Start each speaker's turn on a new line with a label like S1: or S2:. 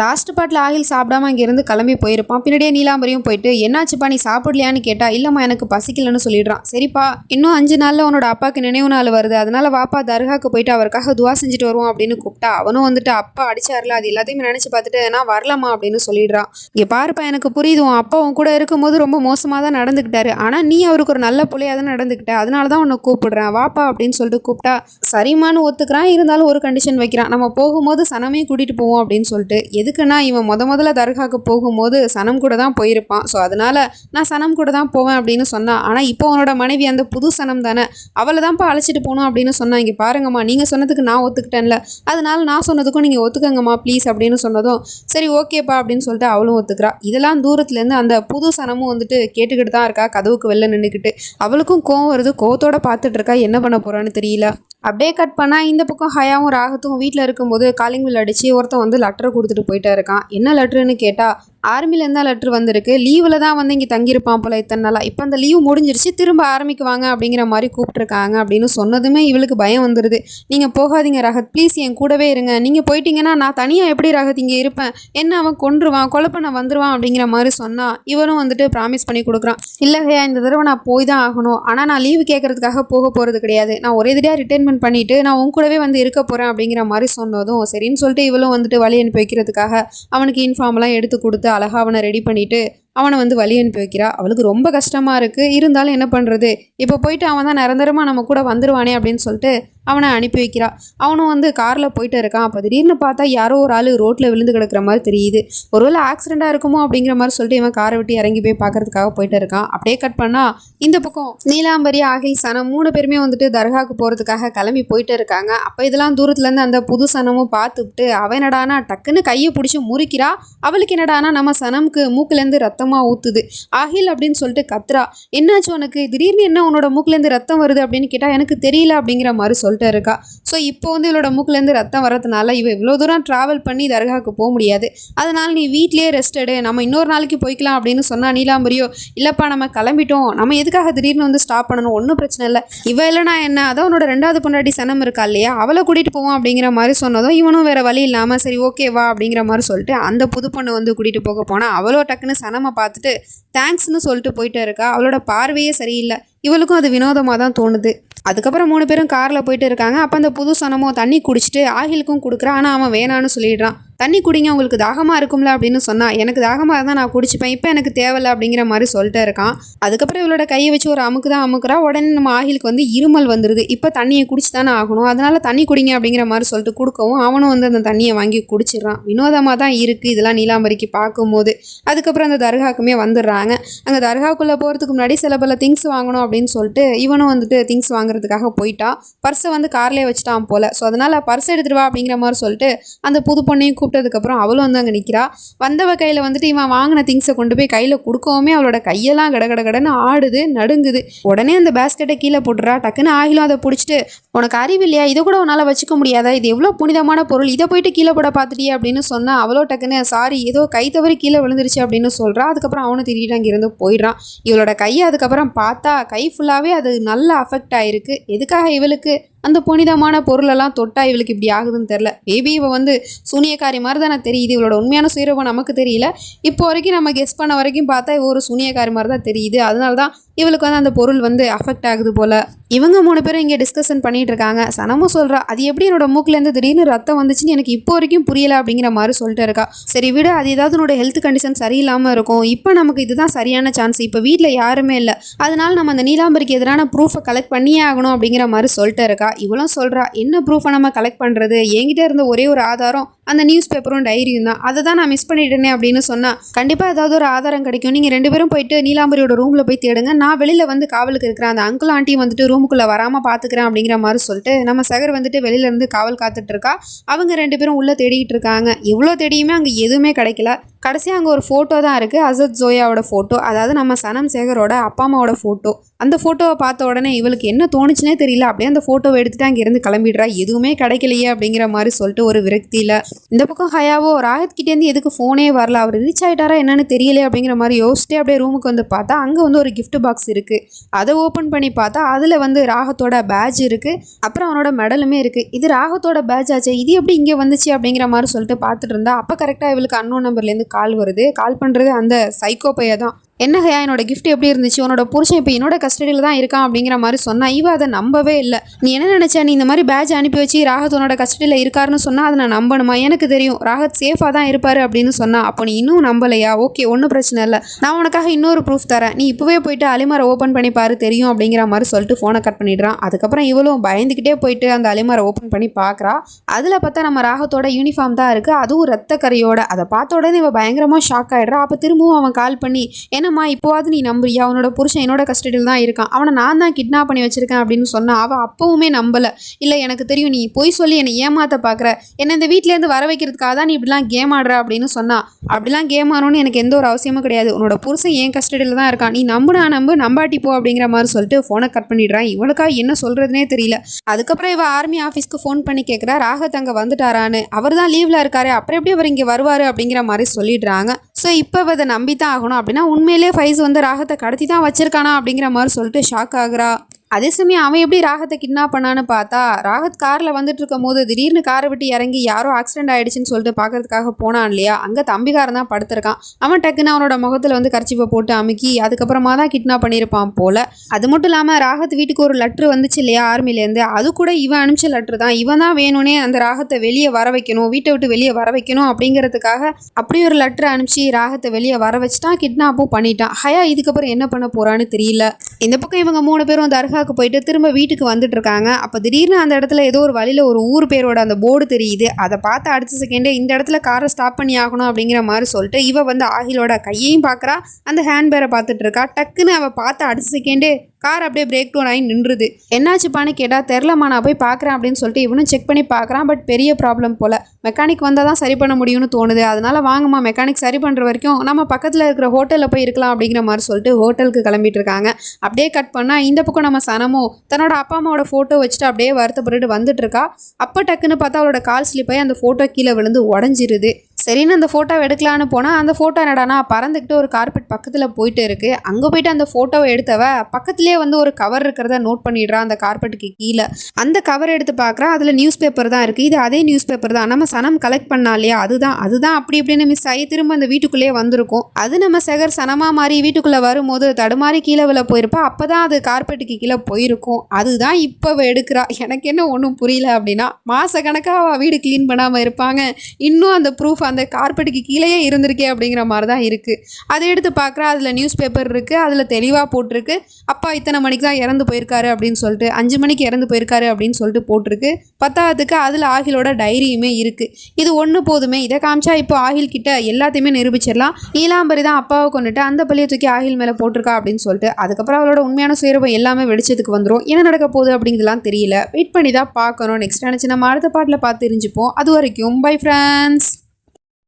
S1: Last பாட்டில் ஆகில் சாப்பிடாம இங்கேருந்து கிளம்பி போயிருப்பான். பின்னாடியே நீலாம்பரியும் போயிட்டு என்னாச்சுப்பா நீ சாப்பிடலையான்னு கேட்டா இல்லைம்மா எனக்கு பசிக்கலன்னு சொல்லிடுறான். சரிப்பா இன்னும் அஞ்சு நாளில் உன்னோட அப்பாவுக்கு நினைவு நாள் வருது. அதனால வாப்பா தர்காக்கு போயிட்டு அவருக்காக துவா செஞ்சுட்டு வருவோம் அப்படின்னு கூப்பிட்டா. அவனும் வந்துட்டு அப்பா அடிச்சார்ல அது எல்லாத்தையுமே நினச்சி பார்த்துட்டு நான் வரலாமா அப்படின்னு சொல்லிடுறான். இங்கே பாருப்பா எனக்கு புரியுது உன் அப்பா உன் கூட இருக்கும்போது ரொம்ப மோசமாக தான் நடந்துக்கிட்டாரு. ஆனால் நீ அவருக்கு ஒரு நல்ல பிள்ளையாக தான் நடந்துக்கிட்ட. அதனால தான் உன்னை கூப்பிடுறேன். வாப்பா அப்படின்னு சொல்லிட்டு கூப்பிட்டா சரிமான்னு ஒத்துக்கிறான். இருந்தாலும் ஒரு கண்டிஷன் வைக்கிறான். நம்ம போகும்போது சனமே கூட்டிகிட்டு போவோம் அப்படின்னு சொல்லிட்டு எதுக்குன்னா இவன் முத முதல்ல தர்காக்கு போகும்போது சனம் கூட தான் போயிருப்பான். ஸோ அதனால நான் சனம் கூட தான் போவேன் அப்படின்னு சொன்னான். ஆனால் இப்போ உன்னோட மனைவி அந்த புது சனம் தானே. அவளை தான்ப்பா அழைச்சிட்டு போகணும் அப்படின்னு சொன்னான் இங்கே பாருங்கம்மா நீங்கள் சொன்னதுக்கு நான் ஒத்துக்கிட்டேன்ல. அதனால நான் சொன்னதுக்கும் நீங்கள் ஒத்துக்கங்கம்மா ப்ளீஸ் அப்படின்னு சொன்னதும் சரி ஓகேப்பா அப்படின்னு சொல்லிட்டு அவளும் ஒத்துக்கிறா. இதெல்லாம் தூரத்துலேருந்து அந்த புது சனமும் வந்துட்டு கேட்டுக்கிட்டு தான் இருக்கா கதவுக்கு வெளில நின்றுக்கிட்டு அவளுக்கும் கோவம் வருது. கோவத்தோட பார்த்துட்டு இருக்கா என்ன பண்ண போகிறான்னு தெரியல. அப்படியே கட் பண்ணால் இந்த பக்கம் ஹயாவும் ராகத்தும் வீட்டில் இருக்கும்போது காலிங் பில் அடித்து ஒருத்தன் வந்து லெட்டர் கொடுத்துட்டு போயிட்டே இருக்கான். என்ன லெட்டருன்னு கேட்டால் ஆர்மிலேருந்து தான் லெட்ரு வந்திருக்கு. லீவில் தான் வந்து இங்கே தங்கியிருப்பான் போல இத்தனை நாளாக இப்போ அந்த லீவ் முடிஞ்சிருச்சு. திரும்ப ஆரம்பிக்குவாங்க அப்படிங்கிற மாதிரி கூப்பிட்ருக்காங்க அப்படின்னு சொன்னதுமே இவளுக்கு பயம் வந்துடுது நீங்கள் போகாதீங்க ரகத். ப்ளீஸ் என் கூடவே இருங்க. நீங்கள் போயிட்டீங்கன்னா நான் தனியாக எப்படி ரகத் இங்கே இருப்பேன்? என்ன அவன் கொன்றுவான்? கொலை பண்ண வந்துருவான் அப்படிங்கிற மாதிரி சொன்னால் இவனும் வந்துட்டு ப்ராமிஸ் பண்ணி கொடுக்குறான். இல்லை இந்த தடவை நான் போய் தான் ஆகணும். ஆனால் நான் லீவு கேட்கறதுக்காக போக போகிறது கிடையாது. நான் ஒரே தடையாக ரிட்டைர்மெண்ட் பண்ணிவிட்டு நான் உன் கூடவே வந்து இருக்க போகிறேன் அப்படிங்கிற மாதிரி சொன்னதும் சரின்னு சொல்லிட்டு இவளும் வந்துட்டு வழி அனுப்பி வைக்கிறதுக்காக அவனுக்கு இன்ஃபார்ம்லாம் எடுத்து கொடுத்து அழகாவனை ரெடி பண்ணிவிட்டு அவனை வந்து வழி அனுப்பி வைக்கிறா. அவளுக்கு ரொம்ப கஷ்டமாக இருக்குது இருந்தாலும் என்ன பண்ணுறது இப்போ போயிட்டு அவன் தான் நிரந்தரமாக நம்ம கூட வந்துடுவானே அப்படின்னு சொல்லிட்டு அவனை அனுப்பி வைக்கிறா. அவனும் வந்து காரில் போயிட்டு இருக்கான். அப்போ திடீர்னு பார்த்தா யாரோ ஒரு ஆள் ரோட்டில் விழுந்து கிடக்கிற மாதிரி தெரியுது. ஒருவேளை ஆக்சிடெண்ட்டாக இருக்குமோ அப்படிங்கிற மாதிரி சொல்லிட்டு இவன் காரை விட்டு இறங்கி போய் பார்க்கறதுக்காக போயிட்டு இருக்கான். அப்படியே கட் பண்ணால் இந்த பக்கம் நீலாம்பரி ஆகில் சனம் மூணு பேருமே வந்துட்டு தர்காவுக்கு போகிறதுக்காக கிளம்பி போயிட்டு இருக்காங்க. அப்போ இதெல்லாம் தூரத்துலேருந்து அந்த புது சனமும் பார்த்துட்டு அவன் என்னடானா டக்குன்னு கையை பிடிச்சி முறிக்கிறா. அவளுக்கு என்னடானா நம்ம சனமுக்கு மூக்குலேருந்து ரத்தமாக ஊற்றுது ஆகில் அப்படின்னு சொல்லிட்டு கத்ரா என்னாச்சு உனக்கு? திடீர்னு என்ன உன்னோட மூக்குலேருந்து ரத்தம் வருது? அப்படின்னு கேட்டால் எனக்கு தெரியல அப்படிங்கிற மாதிரி சொல்லிட்டு இருக்கா. ஸோ இப்போ வந்து இவளோட மூக்குலேருந்து ரத்தம் வரதுனால இவ இவ்வளோ தூரம் ட்ராவல் பண்ணி தர்காவுக்கு போக முடியாது. அதனால் நீ வீட்லேயே ரெஸ்ட் எடு. நம்ம இன்னொரு நாளைக்கு போய்க்கலாம் அப்படின்னு சொன்னா நீலாம்பரியோ இல்லைப்பா நம்ம கிளம்பிட்டோம். நம்ம எதுக்காக திடீர்னு வந்து ஸ்டாப் பண்ணணும்? ஒன்றும் பிரச்சனை இல்லை. இவ இல்லைனா என்ன? அதான் உன்னோட ரெண்டாவது பொண்டாட்டி சனம் இருக்கா இல்லையா? அவளை கூட்டிகிட்டு போவோம் அப்படிங்கிற மாதிரி சொன்னதும் இவனும் வேறு வழி இல்லாமல் சரி ஓகேவா அப்படிங்கிற மாதிரி சொல்லிட்டு அந்த புது பொண்ணு வந்து கூட்டிகிட்டு போக போனால் அவளோ டக்குன்னு சனமை பார்த்துட்டு தேங்க்ஸ்னு சொல்லிட்டு போயிட்டே இருக்கா? அவளோட பார்வையே சரியில்லை. இவளுக்கும் அது வினோதமாக தான் தோணுது. அதுக்கப்புறம் மூணு பேரும் காரில் போயிட்டு இருக்காங்க. அப்போ அந்த புது சனமோ தண்ணி குடிச்சிட்டு ஆகிலுக்கும் கொடுக்குறான் ஆனால் அவன் வேணான்னு சொல்லிடுறான். தண்ணி குடிங்க உங்களுக்கு தாகமாக இருக்கும்ல அப்படின்னு சொன்னால் எனக்கு தாகமாக இருந்தால் நான் குடிச்சுப்பேன் இப்போ எனக்கு தேவையில்ல அப்படிங்கிற மாதிரி சொல்லிட்டு இருக்கான். அதுக்கப்புறம் இவளோட கையை வச்சு ஒரு அமுக்கு தான் அமுக்குறா உடனே நம்ம ஆகிலுக்கு வந்து இருமல் வந்துடுது இப்போ தண்ணியை குடிச்சு தானே ஆகணும். அதனால தண்ணி குடிங்க அப்படிங்கிற மாதிரி சொல்லிட்டு கொடுக்கவும் அவனும் வந்து அந்த தண்ணியை வாங்கி குடிச்சிடுறான். வினோதமாக தான் இருக்குது இதெல்லாம் நீலாம்பரிக்கு பார்க்கும்போது. அதுக்கப்புறம் அந்த தர்காக்குமே வந்துடுறாங்க. அங்கே தர்காக்குள்ளே போகிறதுக்கு முன்னாடி சில பல திங்ஸ் வாங்கணும் அப்படின்னு சொல்லிட்டு இவனும் வந்துட்டு திங்ஸ் வாங்குறதுக்காக போயிட்டான் பர்ஸை வந்து கார்லேயே வச்சுட்டான் போல். ஸோ அதனால் பர்ஸ் எடுத்துகிட்டு வா அப்படிங்கிற மாதிரி சொல்லிட்டு அந்த புது பொண்ணையும் கூப்பிட்டதுக்கப்புறம் அவளும் வந்து அங்கே நிற்கிறா வந்தவ கையில் வந்துட்டு இவன் வாங்கின திங்ஸை கொண்டு போய் கையில் கொடுக்கவுமே அவளோட கையெல்லாம் கட கட கடன்னு ஆடுது நடுங்குது. உடனே அந்த பேஸ்கெட்டை கீழே போட்டுறா. டக்குன்னு ஆகிலும் அதை பிடிச்சிட்டு உனக்கு அறிவு இல்லையா? இதை கூட உன்னால் வச்சுக்க முடியாதா? இது எவ்வளோ புனிதமான பொருள். இதை போயிட்டு கீழே போட பார்த்துட்டியே அப்படின்னு சொன்னால் அவ்வளோ டக்குன்னு சாரி ஏதோ கை தவறி கீழே விழுந்துருச்சு அப்படின்னு சொல்கிறா அதுக்கப்புறம் அவனும் திடீர்னு அங்கேருந்து போயிடுறான். இவளோட கையை அதுக்கப்புறம் பார்த்தா கை ஃபுல்லாகவே அது நல்லா அஃபெக்ட் ஆயிருக்கு. எதுக்காக இவளுக்கு? அந்த புனிதமான பொருளெல்லாம் தொட்டா இவளுக்கு இப்படி ஆகுதுன்னு தெரில மேபி இவ வந்து சூனியக்காரி மாதிரி தானே தெரியுது. இவளோட உண்மையான சுயரூபம் நமக்கு தெரியல. இப்போ வரைக்கும் நம்ம கெஸ் பண்ண வரைக்கும் பார்த்தா இவ ஒரு சூனியக்காரி மாதிரி தான் தெரியுது. அதனால தான் இவளுக்கு வந்து அந்த பொருள் வந்து அஃபெக்ட் ஆகுது போல். இவங்க மூணு பேரும் இங்கே டிஸ்கஷன் பண்ணிகிட்டு இருக்காங்க சனமும் சொல்கிறா அது எப்படி என்னோட மூக்கிலேருந்து திடீர்னு ரத்தம் வந்துச்சுன்னு எனக்கு இப்போ வரைக்கும் புரியலை அப்படிங்கிற மாதிரி சொல்லிட்டு இருக்கா. சரி விட அது ஏதாவது உன்னோட ஹெல்த் கண்டிஷன் சரியில்லாமல் இருக்கும். இப்போ நமக்கு இதுதான் சரியான சான்ஸ் இப்போ வீட்டில் யாருமே இல்லை. அதனால நம்ம அந்த நீலாம்பரிக்கு எதிரான ப்ரூஃபை கலெக்ட் பண்ணியே ஆகணும் அப்படிங்கிற மாதிரி சொல்லிட்டு இருக்கா. இவளும் சொல்கிறா என்ன ப்ரூஃபை நம்ம கலெக்ட் பண்ணுறது என்கிட்ட இருந்த ஒரே ஒரு ஆதாரம் அந்த நியூஸ் பேப்பரும் டைரியும் தான். அதை தான் நான் மிஸ் பண்ணிட்டேனே அப்படின்னு சொன்னால் கண்டிப்பாக ஏதாவது ஒரு ஆதாரம் கிடைக்கும். நீங்கள் ரெண்டு பேரும் போயிட்டு நீலாம்பரியோட ரூமில் போய் தேடுங்க. நான் வெளியில் வந்து காவலுக்கு இருக்கிறேன். அந்த அங்கிள் ஆண்டியும் வந்துட்டு ரூமுக்குள்ளே வராமல் பார்த்துக்கிறேன் அப்படிங்கிற மாதிரி சொல்லிட்டு நம்ம சகர் வந்துட்டு வெளியில இருந்து காவல் காத்துட்ருக்கா அவங்க ரெண்டு பேரும் உள்ளே தேடிக்கிட்டு இருக்காங்க. எவ்வளோ தேடியுமே அங்கே எதுவுமே கிடைக்கல. கடைசியாக அங்கே ஒரு ஃபோட்டோ தான் இருக்குது அசத் ஜோயாவோட ஃபோட்டோ அதாவது நம்ம சனம் சேகரோட அப்பா அம்மாவோட ஃபோட்டோ அந்த ஃபோட்டோவை பார்த்த உடனே இவளுக்கு என்ன தோணுச்சுனே தெரியல. அப்படியே அந்த ஃபோட்டோவை எடுத்துட்டு அங்கேருந்து கிளம்பிடுறா. எதுவுமே கிடைக்கலையே அப்படிங்கிற மாதிரி சொல்லிட்டு ஒரு விரக்தியில் இந்த பக்கம் ஹயாவோ ராஹத் கிட்டேருந்து எதுக்கு ஃபோனே வரல? அவர் ரீச் ஆகிட்டாரா என்னன்னு தெரியல அப்படிங்கிற மாதிரி யோசிச்சுட்டே அப்படியே ரூமுக்கு வந்து பார்த்தா அங்கே வந்து ஒரு கிஃப்ட் பாக்ஸ் இருக்குது அதை ஓப்பன் பண்ணி பார்த்தா அதில் வந்து ராகத்தோட பேட்ச் இருக்குது அப்புறம் அவனோட மெடலுமே இருக்குது இது ராகத்தோட பேட்ச் ஆச்சு இது எப்படி இங்கே வந்துச்சு அப்படிங்கிற மாதிரி சொல்லிட்டு பார்த்துட்டு இருந்தா அப்போ கரெக்டாக இவளுக்கு அன்னோன் நம்பர்லேருந்து கால் வருது. கால் பண்ணுறது அந்த சைக்கோ பைய தான். என்னகையா என்னோடய என்னோட எப்படி இருந்துச்சு? உன்னோட புருஷன் இப்போ என்னோட கஸ்டடியில் தான் இருக்கான் அப்படிங்கிற மாதிரி சொன்னா இவ அதை நம்பவே இல்லை. நீ என்ன நினச்ச? நீ இந்த மாதிரி பேட்ச் அனுப்பி வச்சு ராகத் உன்னோட கஸ்டடியில் இருக்காருன்னு சொன்னால் அதை நான் நம்பணுமா? எனக்கு தெரியும். ராகத் சேஃபாக தான் இருப்பார் அப்படின்னு சொன்னா அப்போ நீ இன்னும் நம்பலையா? ஓகே ஒன்றும் பிரச்சனை இல்லை. நான் உனக்காக இன்னொரு ப்ரூஃப் தரேன். நீ இப்போவே போயிட்டு அலிமாரை ஓப்பன் பண்ணி பாரு தெரியும் அப்படிங்கிற மாதிரி சொல்லிட்டு ஃபோனை கட் பண்ணிடுறான். அதுக்கப்புறம் இவளும் பயந்துக்கிட்டே போயிட்டு அந்த அலிமாரை ஓப்பன் பண்ணி பார்க்குறா அதில் பார்த்தா நம்ம ராகத்தோட யூனிஃபார்ம் தான் இருக்குது அதுவும் ரத்த கரையோட அதை பார்த்த உடனே இவன் பயங்கரமாக ஷாக் ஆகிடுறா அப்போ திரும்பவும் அவன் கால் பண்ணி இல்லைம்மா இப்போவாது நீ நம்புறியா? அவனோட புருஷன் என்னோட கஸ்டடியில் தான் இருக்கான். அவனை நான் தான் கிட்னாப் பண்ணி வச்சிருக்கேன் அப்படின்னு சொன்னா அவள் அப்பவுமே நம்பலை. இல்லை எனக்கு தெரியும் நீ பொய் சொல்லி என்னை ஏமாத்த பார்க்குற என்னை இந்த வீட்டிலேருந்து வர வைக்கிறதுக்காக தான் நீ இப்படிலாம் கேம் ஆடுற அப்படின்னு சொன்னா அப்படிலாம் கேம் ஆடணும்னு எனக்கு எந்த ஒரு அவசியமும் கிடையாது. உன்னோட புருஷன் என் கஸ்டடியில் தான் இருக்கான். நீ நம்புனா நம்பு நம்பாட்டி போ அப்படிங்கிற மாதிரி சொல்லிட்டு ஃபோனை கட் பண்ணிடுறான். இவளுக்கா என்ன சொல்கிறதுனே தெரியல. அதுக்கப்புறம் இவ ஆர்மி ஆஃபீஸ்க்கு ஃபோன் பண்ணி கேட்குறா ராகத் அங்கே வந்துட்டாரான்னு. அவர் தான் லீவில் இருக்காரு. அப்புறம் எப்படி அவர் இங்கே வருவார் அப்படிங்கிற மாதிரி சொல்லிடுறாங்க. ஸோ இப்போ அதை நம்பி தான் ஆகணும் அப்படின்னா உண்மையிலேயே ஃபைஸ் வந்து ராகத்தை கடத்தி தான் வச்சிருக்கானா அப்படிங்கிற மாதிரி சொல்லிட்டு ஷாக் ஆகுறா. அதே சமயம் அவன் எப்படி ராகத்தை கிட்னாப் பண்ணான்னு பார்த்தா ராகத் காரில் வந்துட்டு இருக்கும் போது திடீர்னு காரை விட்டு இறங்கி யாரோ ஆக்சிடென்ட் ஆயிடுச்சுன்னு சொல்லிட்டு பார்க்கறதுக்காக போனான் இல்லையா? அங்கே தம்பிக்காரன் தான் படுத்திருக்கான். அவன் டக்குன்னு அவனோட முகத்தில் வந்து கர்ச்சிப்பை போட்டு அமுக்கி அதுக்கப்புறமா தான் கிட்னாப் பண்ணியிருப்பான் போல். அது மட்டும் இல்லாமல் ராகத் வீட்டுக்கு ஒரு லெட்ரு வந்துச்சு இல்லையா ஆர்மிலேருந்து அது கூட இவன் அனுப்பிச்ச லெட்ரு தான். இவன் தான் வேணும்னே அந்த ராகத்தை வெளியே வர வைக்கணும் வீட்டை விட்டு வெளியே வர வைக்கணும் அப்படிங்கிறதுக்காக அப்படி ஒரு லெட்ரு அனுப்பிச்சு ராகத்தை வெளியே வர வச்சுட்டான் கிட்னாப்பும் பண்ணிட்டான். ஹயா இதுக்கப்புறம் என்ன பண்ண போறான்னு தெரியல. இந்த பக்கம் இவங்க மூணு பேரும் கேரளாவுக்கு போயிட்டு திரும்ப வீட்டுக்கு வந்துட்டு இருக்காங்க. அப்போ திடீர்னு அந்த இடத்துல ஏதோ ஒரு வழியில் ஒரு ஊர் பேரோட அந்த போர்டு தெரியுது. அதை பார்த்து அடுத்த செகண்டே இந்த இடத்துல காரை ஸ்டாப் பண்ணி ஆகணும் அப்படிங்கிற மாதிரி சொல்லிட்டு இவ வந்து ஆகிலோட கையையும் பார்க்குறா அந்த ஹேண்ட் பேரை பார்த்துட்டு இருக்கா. டக்குன்னு அவள் பார்த்து அடுத்த செகண்டே கார் அப்படியே பிரேக் டவுன் ஆகி நின்றுது. என்னாச்சுப்பான்னு கேட்டால் தெரிலம்மா நான் போய் பார்க்குறேன் அப்படின்னு சொல்லிட்டு இவனும் செக் பண்ணி பார்க்குறான். பட் பெரிய ப்ராப்ளம் போல். மெக்கானிக் வந்தால் தான் சரி பண்ண முடியும்னு தோணுது. அதனால் வாங்கம்மா மெக்கானிக் சரி பண்ணுற வரைக்கும் நம்ம பக்கத்தில் இருக்கிற ஹோட்டலில் போய் இருக்கலாம் அப்படிங்கிற மாதிரி சொல்லிட்டு ஹோட்டலுக்கு கிளம்பிட்டு இருக்காங்க. அப்படியே கட் பண்ணால் இந்த பக்கம் நம்ம சனமோ தன்னோட அப்பா அம்மாவோட ஃபோட்டோ வச்சுட்டு அப்படியே வருத்தப்பட்டுட்டு வந்துட்டு இருக்கா. அப்போ டக்குன்னு பார்த்தா அவளோட கால் ஸ்லிப் ஆகி அந்த ஃபோட்டோ கீழே விழுந்து உடஞ்சிருது. சரின்னு அந்த ஃபோட்டோவை எடுக்கலான்னு போனால் அந்த ஃபோட்டோ என்னடானா பறந்துக்கிட்டு ஒரு கார்பெட் பக்கத்தில் போயிட்டு இருக்குது அங்கே போயிட்டு அந்த ஃபோட்டோவை எடுத்தவ பக்கத்துலேயே வந்து ஒரு கவர் இருக்கிறத நோட் பண்ணிடுறா அந்த கார்பெட்டுக்கு கீழே. அந்த கவர் எடுத்து பார்க்குறா அதில் நியூஸ் பேப்பர் தான் இருக்குது இது அதே நியூஸ் பேப்பர் தான். நம்ம சனம் கலெக்ட் பண்ணா இல்லையா? அதுதான். அதுதான் அப்படி இப்படின்னு மிஸ் ஆகி திரும்ப அந்த வீட்டுக்குள்ளேயே வந்திருக்கும். அது நம்ம செகர் சனமாக மாறி வீட்டுக்குள்ளே வரும்போது தடுமாறி கீழே விழ போயிருப்பா. அப்போ தான் அது கார்பெட்டுக்கு கீழே போயிருக்கும். அதுதான் இப்போ எடுக்கிறா. எனக்கு என்ன ஒன்றும் புரியல அப்படின்னா மாத கணக்காக அவள் வீடு க்ளீன் பண்ணாமல் இருப்பாங்க. இன்னும் அந்த ப்ரூஃப் அந்த கார்பெட்டுக்கு கீழேயே இருந்திருக்கே அப்படிங்கிற மாதிரி தான் இருக்குது அதை எடுத்து பார்க்குறா அதில் நியூஸ் பேப்பர் இருக்குது அதில் தெளிவாக போட்டிருக்கு. அப்பா இத்தனை மணிக்கு தான் இறந்து போயிருக்காரு அப்படின்னு சொல்லிட்டு அஞ்சு மணிக்கு இறந்து போயிருக்காரு அப்படின்னு சொல்லிட்டு போட்டிருக்கு. பத்தாவதுக்கு அதில் ஆகிலோட டைரியுமே இருக்குது இது ஒன்று போதுமே இதை காமிச்சா இப்போ ஆகில் கிட்ட எல்லாத்தையுமே நிரூபிச்சிடலாம். நீலாம்பரி தான் அப்பாவை கொண்டுட்டு அந்த பள்ளியை தூக்கி ஆகில் மேலே போட்டிருக்கா அப்படின்னு சொல்லிட்டு அதுக்கப்புறம் அவளோட உண்மையான சுயரூபம் எல்லாமே வெளிச்சத்துக்கு வந்துடும் என்ன நடக்க போகுது அப்படிங்கிறதுலாம் தெரியல. வெயிட் பண்ணி தான் பார்க்கணும். நெக்ஸ்ட் நினச்சி நம்ம அடுத்த பாட்டில் பார்த்து தெரிஞ்சுப்போம். அது வரைக்கும் பை ஃப்ரெண்ட்ஸ்